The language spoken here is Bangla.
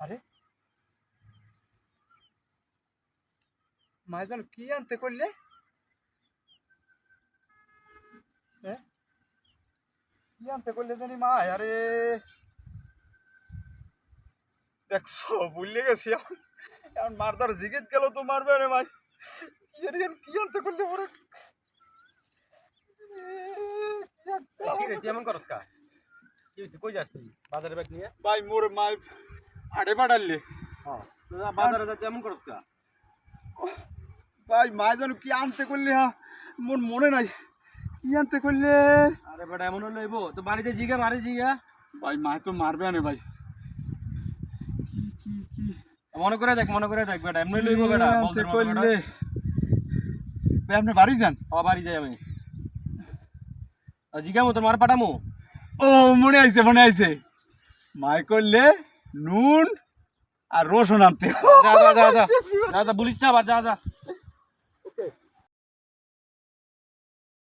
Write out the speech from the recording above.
আরে। মাইজান কি আনতে করলে? কি আনতে করলে জানি মা? আরে। দেখছ ভুলে গেছি এখন। এখন মারদার জিগেত গেল তো মারবে রে ভাই। কি আরে কি আনতে করলে পরে? কি রে এমন করস কা? কি কই যাস তুই? বাজারে ব্যাগ নিয়ে? ভাই মোর মাই তুই যা বাজারে যাচ্ছিস এমন করস কা ভাই মা যেন কি আনতে করলে হা মোর মনে নাই কি আনতে করলে আরে বেটা এমন হলো এবো তো বাড়িতে জিগা মারে জিগা ভাই মা তো মারবে না ভাই কি কি কি মনে করে দেখ মনে করে দেখ বেটা এমনি লইব বেটা আনতে করলে ভাই আপনি বাড়ি যান ও বাড়ি যাই আমি আর জিগামু তোর মার পাঠামু ও মনে আইছে মনে আইছে মাই করলে নুন আর রসুন আনতে যা যা যা। যা যা বলিস না আবার যা যা।